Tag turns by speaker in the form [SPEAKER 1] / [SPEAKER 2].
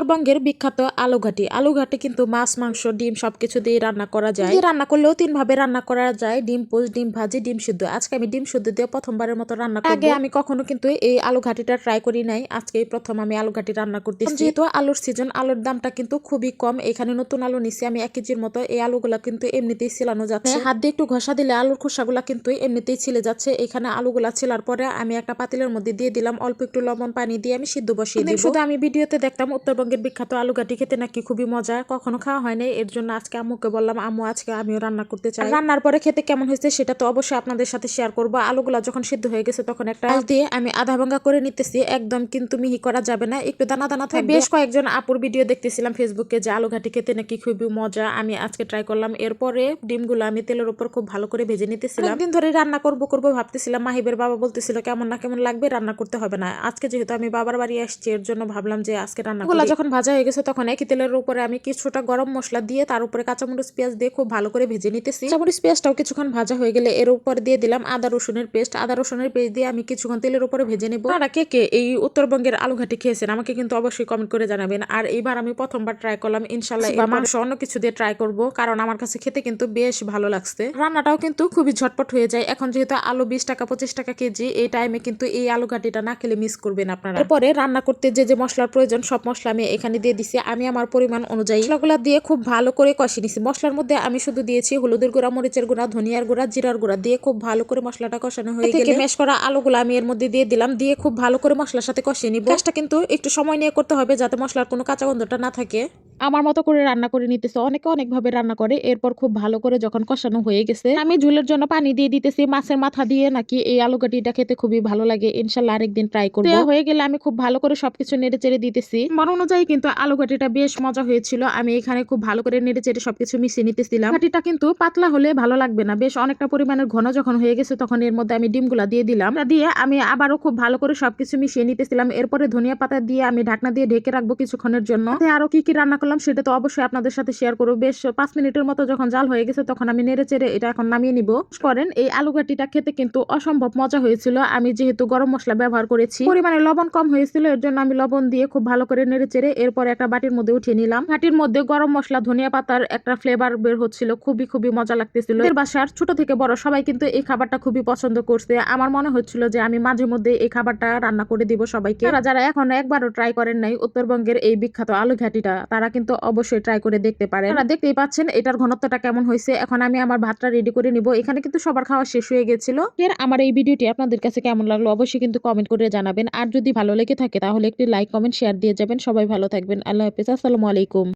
[SPEAKER 1] উত্তরবঙ্গের বিখ্যাত আলুঘাটি। আলুঘাটি কিন্তু মাছ মাংস ডিম সবকিছু দিয়ে রান্না করা যায়। রান্না করলেও তিন ভাবে রান্না করা যায়। ডিম পোচ ডিম ভাজি ডিম সিদ্ধ। আজকে আমি ডিম সিদ্ধ দিয়ে প্রথমবারের মতো রান্না আগে আমি কখনো কিন্তু এই আলু ঘাটিটা ট্রাই করি নাই। আজকে প্রথম আমি আলু ঘাটি রান্না করতেছি। যেহেতু আলুর সিজন আলুর দামটা কিন্তু খুবই কম। এখানে নতুন আলু নিছি। আমি এক কেজির মতো এই আলুগুলা কিন্তু এমনিতেই ছিলানো যাচ্ছে। হাত দিয়ে একটু ঘষা দিলে আলুর খোসাগুলা কিন্তু এমনিতেই ছিলে যাচ্ছে। এখানে আলুগুলা ছিলার পরে আমি একটা পাতিলের মধ্যে দিয়ে দিলাম। অল্প একটু লবণ পানি দিয়ে আমি সিদ্ধ বসিয়ে দিব। শুধু আমি ভিডিওতে দেখতাম উত্তরবঙ্গের বিখ্যাত আলু ঘাটি খেতে নাকি খুবই মজা কখনো খাওয়া হয়নি এর জন্য আজকে আম্মুকে বললাম আম্মু আজকে আমিও রান্না করতে চাই। রান্নার পরে খেতে কেমন হয়েছে সেটা তো অবশ্যই আপনাদের সাথে শেয়ার করব। আলুগুলা যখন সিদ্ধ হয়ে গেছে তখন একটা দিয়ে আমি আধা ভাঙ্গা করে নিতেছি। একদম কিন্তু মিহি করা যাবে না। একটু দানা দানা থাকবে। বেশ কয়েকজন আপুর ভিডিও দেখতেছিলাম ফেসবুকে যে আলু ঘাটি খেতে নাকি খুবই মজা। আমি আজকে ট্রাই করলাম। এরপরে ডিমগুলো আমি তেলের উপর খুব ভালো করে ভেজে নিতেছিলাম। দিন ধরে রান্না করব করব ভাবতেছিলাম। মাহিবের বাবা বলতেছিল কেমন না কেমন লাগবে? রান্না করতে হবে না। আজকে যেহেতু আমি বাবার বাড়ি আসছি এর জন্য ভাবলাম যে আজকে রান্না যখন ভাজা হয়ে গেছে তখন একই তেলের উপরে আমি কিছুটা গরম মশলা দিয়ে তার উপরে কাঁচামরিচ পেঁয়াজ দিয়ে খুব ভালো করে ভেজে নিতেছি। কাঁচামরিচ পেঁয়াজটাও কিছুক্ষণ ভাজা হয়ে গেলে এর উপর দিয়ে দিলাম আদা রসুনের পেস্ট। আদা রসুনের পেস্ট দিয়ে আমি কিছুক্ষণ তেলের উপরে ভেজে নেব। আর কে কে এই উত্তরবঙ্গের আলু ঘাটি খেয়েছেন আমাকে কিন্তু অবশ্যই কমেন্ট করে জানাবেন। আর এইবার আমি প্রথমবার ট্রাই করলাম ইনশাল্লাহ মাংস অন্য কিছু দিয়ে ট্রাই করব কারণ আমার কাছে খেতে কিন্তু বেশ ভালো লাগছে। রান্নাটাও কিন্তু খুবই ঝটপট হয়ে যায়। এখন যেহেতু আলু বিশ টাকা পঁচিশ টাকা কেজি এই টাইমে কিন্তু এই আলু ঘাটিটা না খেলে মিস করবেন আপনারা। এরপরে রান্না করতে যে যে মশলার প্রয়োজন সব মশলা আমি এখানে দিয়ে দিছি আমি আমার পরিমাণ অনুযায়ী মশলাগুলো দিয়ে খুব ভালো করে কষিয়ে নিছি। মশলার মধ্যে আমি শুধু দিয়েছি হলুদের গুঁড়া মরিচের গুঁড়া ধনিয়ার গুঁড়া জিরার গুঁড়া দিয়ে খুব ভালো করে মশলাটা কষানো হয়ে গেলে মেশ করা আলুগুলো আমি এর মধ্যে দিয়ে দিলাম দিয়ে খুব ভালো করে মশলার সাথে কষিয়ে নিব। কাজটা কিন্তু একটু সময় নিয়ে করতে হবে যাতে মশলার কোনো কাঁচা গন্ধটা না থাকে। আমার মতো করে রান্না করে নিতেছে। অনেকে অনেকভাবে রান্না করে, এরপর খুব ভালো করে যখন কষানো হয়ে গেছে, আমি ঝুলের জন্য পানি দিয়ে দিতেছি, মাছের মাথা দিয়ে নাকি এই আলু কাটিটা খেতে খুবই ভালো লাগে। ইনশাল্লাহ আরেকদিন ট্রাই করব। হয়ে গেলে আমি খুব ভালো করে সবকিছু নেড়ে চেড়ে দিতেছি। মন অনুযায়ী কিন্তু আলু কাটিটা বেশ মজা হয়েছিল। আমি এখানে খুব ভালো করে নেড়ে চেড়ে সবকিছু মিশিয়ে নিতেছিলাম। কাটিটা কিন্তু পাতলা হলে ভালো লাগবে না। বেশ অনেকটা পরিমাণের ঘন যখন হয়ে গেছে তখন এর মধ্যে আমি ডিমগুলা দিয়ে দিলাম। দিয়ে আমি আবারও খুব ভালো করে সবকিছু মিশিয়ে নিতেছিলাম। এরপরে ধনিয়া পাতা দিয়ে আমি ঢাকনা দিয়ে ঢেকে রাখব কিছুক্ষণের জন্য। আরও কি কি রান্না করলাম সেটা তো অবশ্যই আপনাদের সাথে শেয়ার করব। বেশ পাঁচ মিনিটের মতো যখন জাল হয়ে গেছে, তখন আমি নেড়ে চেড়ে এটা এখন নামিয়ে নিব। করেন, এই আলু ঘাটিটা খেতে কিন্তু অসম্ভব মজা হয়েছিল। আমি যেহেতু গরম মশলা ব্যবহার করেছি, পরিমাণে লবণ কম হয়েছিল, এর জন্য আমি লবণ দিয়ে খুব ভালো করে নেড়ে চেড়ে এরপর একটা বাটির মধ্যে উঠিয়ে নিলাম। ঘাটির মধ্যে গরম মশলা, ধনিয়া পাতার একটা ফ্লেভার বের হচ্ছিল, খুবই খুবই মজা লাগতেছিল। এর বাসার ছোট থেকে বড় সবাই কিন্তু এই খাবারটা খুবই পছন্দ করছে। আমার মনে হচ্ছিল যে আমি মাঝে মধ্যে এই খাবারটা রান্না করে দিব সবাইকে। যারা যারা এখন একবারও ট্রাই করেন নাই, উত্তরবঙ্গের এই বিখ্যাত আলু ঘাটিটা তারা কিন্তু অবশ্যই ট্রাই করে দেখতে পারেন। আপনারা দেখতেই পাচ্ছেন এটার ঘনত্বটা কেমন হয়েছে। এখন আমি আমার ভাতটা রেডি করে নিব। এখানে কিন্তু সবার খাওয়া শেষ হয়ে গেছিল। এর আমার এই ভিডিওটি আপনাদের কাছে কেমন লাগল অবশ্যই কিন্তু কমেন্ট করে জানাবেন। আর যদি ভালো লেগে থাকে তাহলে একটি লাইক কমেন্ট শেয়ার দিয়ে যাবেন। সবাই ভালো থাকবেন। আল্লাহ হাফিজ। আসসালামু আলাইকুম।